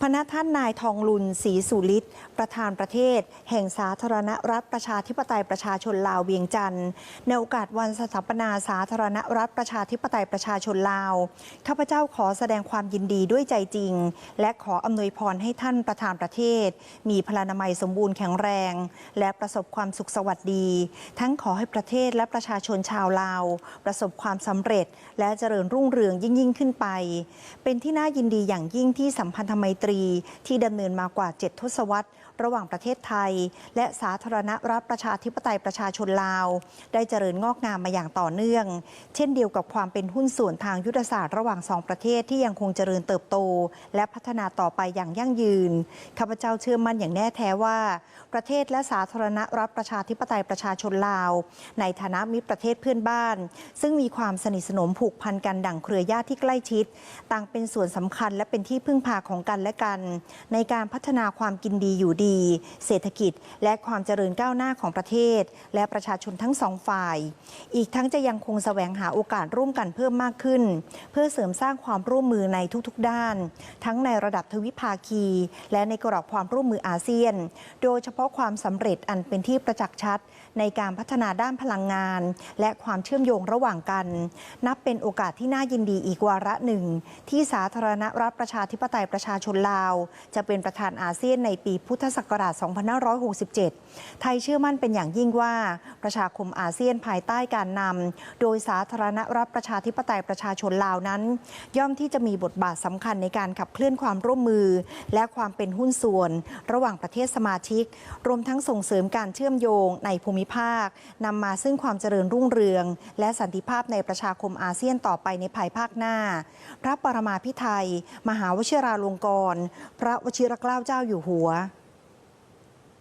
พระท่านนายทองลุนศรีสุฤทธิ์ประธานประเทศ แห่งสาธารณรัฐประชาธิปไตยประชาชนลาวเวียงจันทร์ในโอกาสวันสถาปนาสาธารณรัฐประชาธิปไตยประชาชนลาวข้าพเจ้าขอแสดงความยินดีด้วยใจจริง และขออำนวยพรให้ท่านประธานประเทศ มีพลานามัยสมบูรณ์แข็งแรง และประสบความสุขสวัสดี ทั้งขอให้ประเทศและประชาชนชาวลาว ประสบความสำเร็จ และเจริญรุ่งเรืองยิ่งยิ่งขึ้นไป เป็นที่น่ายินดีอย่างยิ่งที่สัมพันธไมตรีที่ดำเนินมากว่า 7 ทศวรรษ ระหว่างประเทศไทย และสาธารณรัฐประชาธิปไตยประชาชนลาว ได้เจริญงอกงามมาอย่างต่อเนื่อง เช่นเดียวกับความเป็นหุ้นส่วนทางยุทธศาสตร์ระหว่างสองประเทศที่ยังคงเจริญเติบโต และพัฒนาต่อไปอย่างยั่งยืนข้าพเจ้าเชื่อมั่นอย่างแน่แท้ว่า ประเทศและสาธารณรัฐประชาธิปไตยประชาชนลาว ในฐานะมิตรประเทศเพื่อนบ้าน ซึ่งมีความสนิทสนมผูกพันกันดั่งเครือญาติที่ใกล้ชิด ต่างเป็นส่วนสำคัญและเป็นที่พึ่งพาของกันและกัน ในการพัฒนาความกินดีอยู่ดี เศรษฐกิจ และความเจริญก้าวหน้าของประเทศ และประชาชนทั้งสองฝ่าย อีกทั้งจะยังคงแสวงหาโอกาสร่วมกันเพิ่มมากขึ้น เพื่อเสริมสร้างความร่วมมือในทุกๆ ด้าน ทั้งในระดับทวิภาคี และในกรอบความร่วมมืออาเซียน โดยเฉพาะความสำเร็จอันเป็นที่ประจักษ์ชัด ในการพัฒนาด้านพลังงาน และความเชื่อมโยงระหว่างกัน นับเป็นโอกาสที่น่ายินดีอีกวาระหนึ่ง ที่สาธารณรัฐประชาธิปไตยประชาชนลาว จะเป็นประธานอาเซียนในปีพุทธศักราช 2567 ไทยเชื่อมั่นเป็นอย่างยิ่งว่า ประชาคมอาเซียนภายใต้การนำโดยสาธารณรัฐประชาธิปไตยประชาชนลาวนั้น ย่อมที่จะมีบทบาทสำคัญในการขับเคลื่อนความร่วมมือ และความเป็นหุ้นส่วน ระหว่างประเทศสมาชิก รวมทั้งส่งเสริมการเชื่อมโยงในภูมิภาคนำมาซึ่งความเจริญรุ่งเรือง และสันติภาพในประชาคมอาเซียนต่อไปในภายภาคหน้า พระปรมาภิไธยมหาวชิราลงกรพระวชิรเกล้าเจ้าอยู่หัว